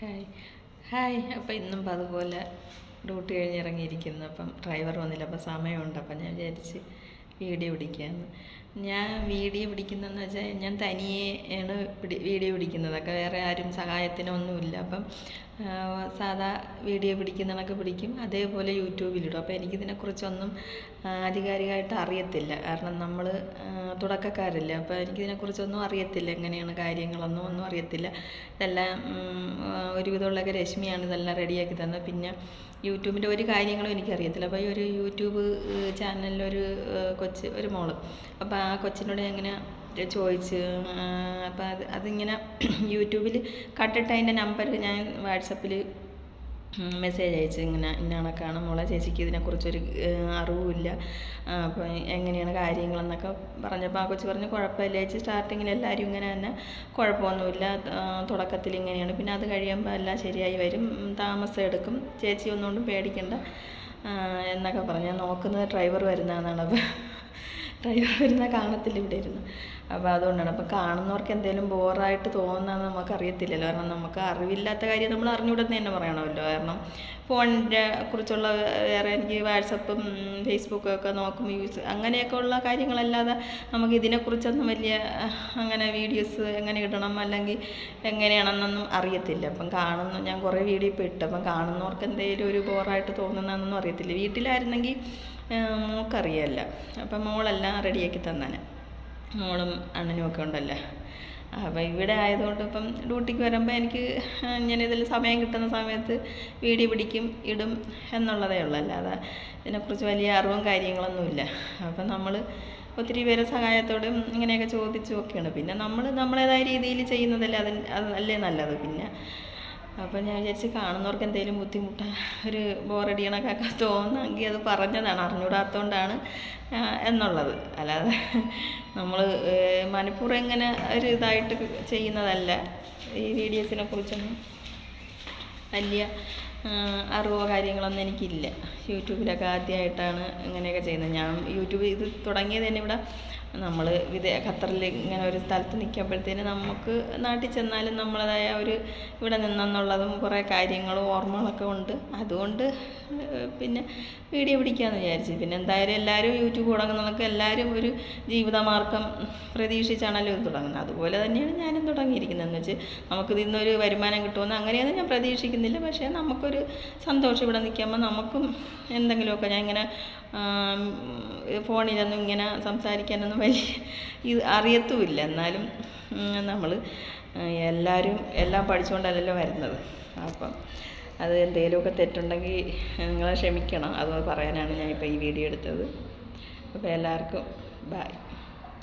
Hi hi അപ്പം ഇന്നും അതുപോലെ ഡ്യൂട്ടി കഴിഞ്ഞ് ഇറങ്ങിയിരിക്കുന്നു. അപ്പം ഡ്രൈവർ വന്നില്ല. അപ്പം സമയമുണ്ട്. അപ്പം ഞാൻ വിചാരിച്ച് വീഡിയോ പിടിക്കാമെന്ന് ഞാൻ വീഡിയോ പിടിക്കുന്നതെന്ന് വെച്ചാൽ ഞാൻ തനിയെ ആണ് പിടി വീഡിയോ പിടിക്കുന്നതൊക്കെ വേറെ ആരും സഹായത്തിനൊന്നുമില്ല. അപ്പം സാധാ വീഡിയോ പിടിക്കുന്നതൊക്കെ പിടിക്കും. അതേപോലെ യൂട്യൂബിലിടും അപ്പോൾ എനിക്കിതിനെക്കുറിച്ചൊന്നും ആധികാരികമായിട്ട് അറിയത്തില്ല. കാരണം നമ്മൾ തുടക്കക്കാരല്ലേ. അപ്പോൾ എനിക്കിതിനെക്കുറിച്ചൊന്നും അറിയത്തില്ല. എങ്ങനെയാണ് കാര്യങ്ങളൊന്നും ഒന്നും അറിയത്തില്ല. ഇതെല്ലാം ഒരുവിധമുള്ളൊക്കെ രശ്മിയാണ് ഇതെല്ലാം റെഡിയാക്കി തന്നത്. പിന്നെ യൂട്യൂബിന്റെ ഒരു കാര്യങ്ങളും എനിക്കറിയത്തില്ല. അപ്പോൾ ഈ ഒരു യൂട്യൂബ് ചാനലിലൊരു കൊച്ച് ഒരു മോൾ. അപ്പോൾ ആ കൊച്ചിനോട് ഞാൻ ഇങ്ങനെ ചോദിച്ച് അപ്പോൾ അത് അതിങ്ങനെ യൂട്യൂബിൽ കണ്ടിട്ട് അതിന്റെ നമ്പർ ഞാൻ വാട്സപ്പിൽ മെസ്സേജ് അയച്ചു ഇങ്ങനെ ഇന്ന കണക്കാണ് മോളെ ചേച്ചിക്ക് ഇതിനെക്കുറിച്ചൊരു അറിവുമില്ല. അപ്പോൾ എങ്ങനെയാണ് കാര്യങ്ങളെന്നൊക്കെ പറഞ്ഞപ്പോൾ ആ കൊച്ചു പറഞ്ഞു കുഴപ്പമില്ല ചേച്ചി സ്റ്റാർട്ടിങ്ങിൽ എല്ലാവരും ഇങ്ങനെ തന്നെ കുഴപ്പമൊന്നുമില്ല തുടക്കത്തിൽ ഇങ്ങനെയാണ്. പിന്നെ അത് കഴിയുമ്പോൾ എല്ലാം ശരിയായി വരും താമസം എടുക്കും ചേച്ചി ഒന്നുകൊണ്ടും പേടിക്കണ്ട എന്നൊക്കെ പറഞ്ഞു. നോക്കുന്നത് ഡ്രൈവർ വരുന്നതെന്നാണ് അപ്പോൾ ഡ്രൈവർ വരുന്ന കാണത്തില്ല ഇവിടെ ഇരുന്ന്. അപ്പോൾ അതുകൊണ്ടാണ്. അപ്പോൾ കാണുന്നവർക്ക് എന്തെങ്കിലും ബോറായിട്ട് തോന്നുന്നതെന്ന് നമുക്കറിയത്തില്ലല്ലോ. കാരണം നമുക്ക് അറിവില്ലാത്ത കാര്യം നമ്മൾ അറിഞ്ഞുകൂടെന്ന് തന്നെ പറയണമല്ലോ. കാരണം ഫോണിന്റെ കുറിച്ചുള്ള വേറെ എനിക്ക് വാട്സപ്പും ഫേസ്ബുക്കും ഒക്കെ നോക്കും യൂസ് അങ്ങനെയൊക്കെ ഉള്ള കാര്യങ്ങളല്ലാതെ നമുക്ക് ഇതിനെക്കുറിച്ചൊന്നും വലിയ അങ്ങനെ വീഡിയോസ് എങ്ങനെ ഇടണം അല്ലെങ്കിൽ എങ്ങനെയാണെന്നൊന്നും അറിയത്തില്ല. അപ്പം കാണുന്നു ഞാൻ കുറേ വീഡിയോ ഇപ്പോൾ ഇട്ടു. അപ്പം കാണുന്നവർക്ക് എന്തെങ്കിലും ഒരു ബോറായിട്ട് തോന്നുന്നതെന്നൊന്നും അറിയത്തില്ല. വീട്ടിലായിരുന്നെങ്കിൽ മോൾക്കറിയാമല്ലോ അപ്പം മോളെല്ലാം റെഡിയാക്കി തന്നേനെ. മോളും അണ്ണനും ഒക്കെ ഉണ്ടല്ലേ? അപ്പം ഇവിടെ ആയതുകൊണ്ട് ഇപ്പം ഡ്യൂട്ടിക്ക് വരുമ്പോൾ എനിക്ക് ഞാൻ ഇതിൽ സമയം കിട്ടുന്ന സമയത്ത് വീഡിയോ പിടിക്കും ഇടും എന്നുള്ളതേ ഉള്ളൂ. അല്ലാതെ ഇതിനെക്കുറിച്ച് വലിയ അറിവും കാര്യങ്ങളൊന്നുമില്ല അപ്പം നമ്മൾ ഒത്തിരി പേരെ സഹായത്തോടും ഇങ്ങനെയൊക്കെ ചോദിച്ചും ഒക്കെയാണ്. പിന്നെ നമ്മൾ നമ്മളേതായ രീതിയിൽ ചെയ്യുന്നതല്ലേ അത് അതല്ലേ നല്ലത്? പിന്നെ അപ്പം ഞാൻ വിചാരിച്ച് കാണുന്നവർക്ക് എന്തെങ്കിലും ബുദ്ധിമുട്ട് ഒരു ബോറടിയണക്കൊക്കെ തോന്നുന്നെങ്കിൽ അത് പറഞ്ഞതാണ് അറിഞ്ഞൂടാത്തതുകൊണ്ടാണ് എന്നുള്ളത്. അല്ലാതെ നമ്മൾ മനഃപൂർവം ഇങ്ങനെ ഒരു ഇതായിട്ട് ചെയ്യുന്നതല്ല. ഈ വീഡിയോസിനെ കുറിച്ചൊന്നും വലിയ അറിവോ കാര്യങ്ങളൊന്നും എനിക്കില്ല. യൂട്യൂബിലൊക്കെ ആദ്യമായിട്ടാണ് ഇങ്ങനെയൊക്കെ ചെയ്യുന്നത്. ഞാൻ യൂട്യൂബ് ഇത് തുടങ്ങിയത് തന്നെ ഇവിടെ നമ്മൾ വിദേ ഖത്തറിൽ ഇങ്ങനെ ഒരു സ്ഥലത്ത് നിൽക്കുമ്പോഴത്തേന് നമുക്ക് നാട്ടിൽ ചെന്നാലും നമ്മളതായ ഒരു ഇവിടെ നിന്നെന്നുള്ളതും കുറേ കാര്യങ്ങളും ഓർമ്മകളൊക്കെ ഉണ്ട്. അതുകൊണ്ട് പിന്നെ വീഡിയോ പിടിക്കാമെന്ന് വിചാരിച്ചു. പിന്നെ എന്തായാലും എല്ലാവരും യൂട്യൂബ് തുടങ്ങുന്നതൊക്കെ എല്ലാവരും ഒരു ജീവിതമാർഗം പ്രതീക്ഷിച്ചാണല്ലോ ഇത് തുടങ്ങുന്നത്. അതുപോലെ തന്നെയാണ് ഞാനും തുടങ്ങിയിരിക്കുന്നത് എന്ന് വെച്ച് നമുക്കിതിൽ നിന്നൊരു വരുമാനം കിട്ടുമെന്ന് അങ്ങനെയൊന്നും ഞാൻ പ്രതീക്ഷിക്കുന്നില്ല. പക്ഷേ നമുക്കൊരു സന്തോഷം ഇവിടെ നിൽക്കുമ്പോൾ നമുക്കും എന്തെങ്കിലുമൊക്കെ ഞാൻ ഇങ്ങനെ ഫോണിലൊന്നും ഇങ്ങനെ സംസാരിക്കാനൊന്നും വലിയ ഇത് അറിയത്തുമില്ല. എന്നാലും നമ്മൾ എല്ലാവരും എല്ലാം പഠിച്ചുകൊണ്ടല്ലല്ലോ വരുന്നത്. അപ്പം അത് എന്തെങ്കിലുമൊക്കെ തെറ്റുണ്ടെങ്കിൽ നിങ്ങളെ ക്ഷമിക്കണം. അത് പറയാനാണ് ഞാനിപ്പോൾ ഈ വീഡിയോ എടുത്തത്. അപ്പോൾ എല്ലാവർക്കും ബായ്